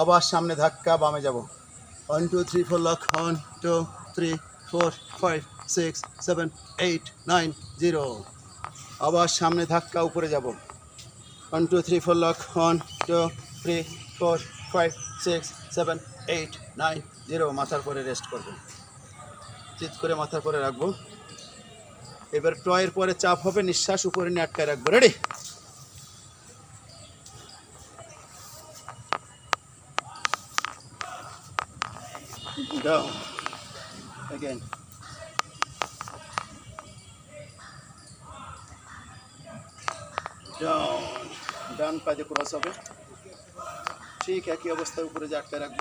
আবার সামনে ধাক্কা, বামে যাব। One two three four lock one two three four five six seven eight nine zero আবার সামনে ধাক্কা, উপরে যাব। One two three four lock one two three four five six seven eight nine zero মাথার পরে রেস্ট করব। চিত করে মাথার পরে রাখব। এবার টয়ের পরে চাপ হবে, নিঃশ্বাস উপরে নিয়ে আটকায় রাখব। Ready Again. Down. ডান পায়ে ক্রস হবে ঠিক একই অবস্থায় উপরে যে আটকে রাখব.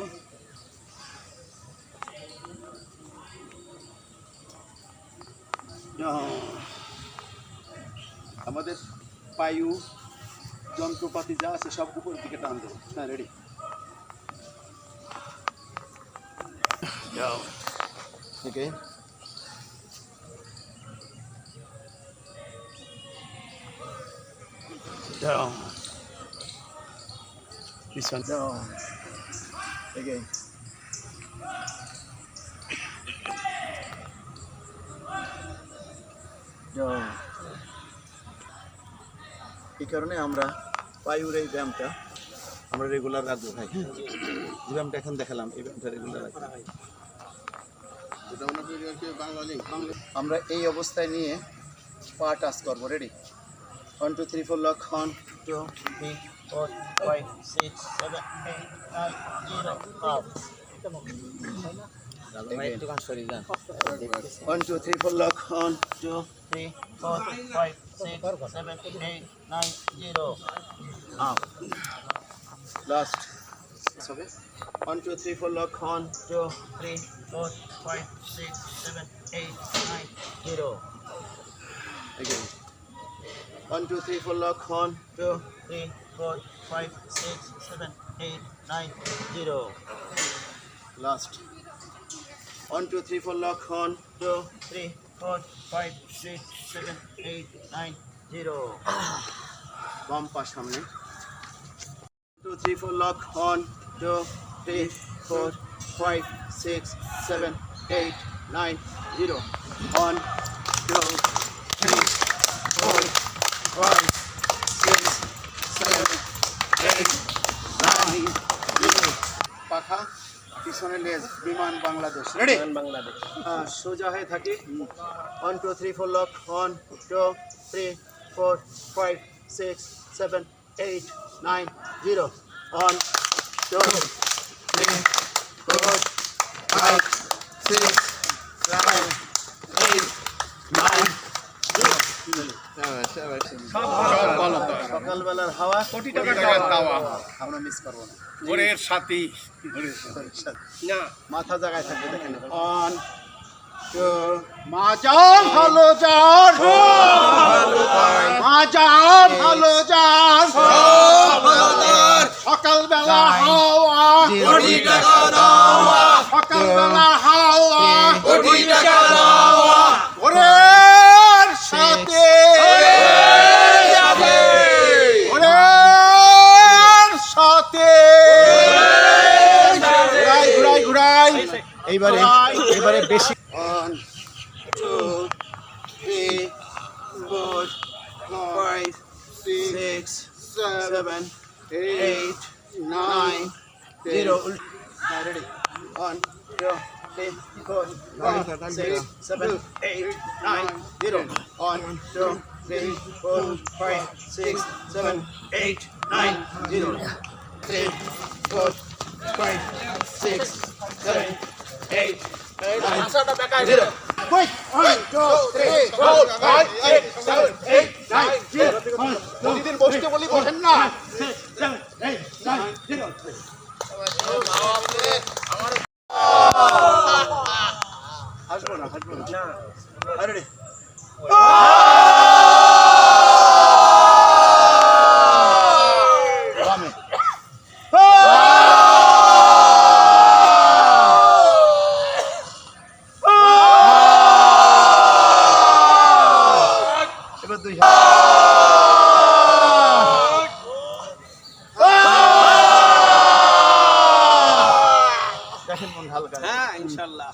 আমাদের পায়ু, যন্ত্রপাতি যা আছে সব উপরের দিকে টান দেবো হ্যাঁ ready Down. Again. Down. This one. Down. Again. Down. এই কারণে আমরা পায়ুর এই ব্যায়ামটা আমরা রেগুলার রাখব ভাই হ্যাঁ যে ব্যায়ামটা এখন দেখালাম এই ব্যায়ামটা রেগুলার রাখব আমরা এই অবস্থায় নিয়ে পা টাচ করব ready one two three four lock one two three four five six seven one two three four lock one two three four five six seven eight nine zero last one two three four lock one two three four five six seven eight nine zero again one two three four lock one two three four five six seven eight nine zero last one two three four lock one two three four five six seven eight nine zero বাম পা সামনে two three four lock one two three four five six seven eight nine zero one two three four five six seven eight nine zero পাখা পিছনে লেজ বিমান Bangladesh. Ready Bangladesh. হ্যাঁ, সোজা হয়ে থাকি। One two three four lock one two three four five six seven eight nine zero one two four five six seven eight nine সকালবেলার হাওয়া কোটি টাকার দাওয়া। আমরা মিস করব না। ঘরের সাথী। না মাথা জায়গায় থাকবে দেখেন অন মা যাও ভালো যান মা যাও ভালো সকালবেলা হাওয়া সকালবেলা হাওয়া ওরের সাথে ওরের সাথে ঘুরাই ঘুরাই ঘুরাই এইবারে এবারে বেশি one two three four five six seven eight nine হ্যাঁ five, six, seven, eight, nine, zero. Quick! One, two, three, four, five, six, seven, eight, nine, zero. বসতে বলি বসেন না Six, seven, তখন মন হালকা হ্যাঁ ইনশাআল্লাহ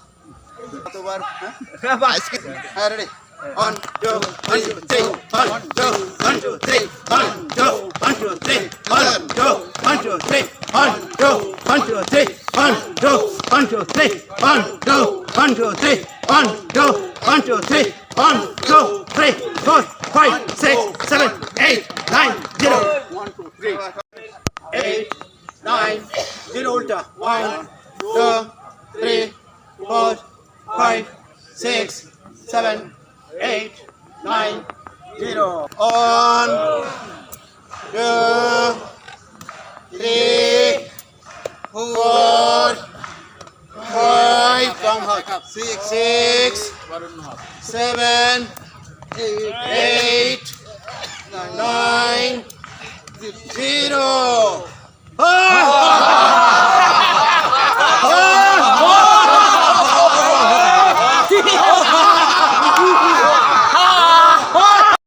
কতবার আজকে six, seven, eight, nine, zero. On, two, three, four, five, six, six, seven, eight, nine, zero.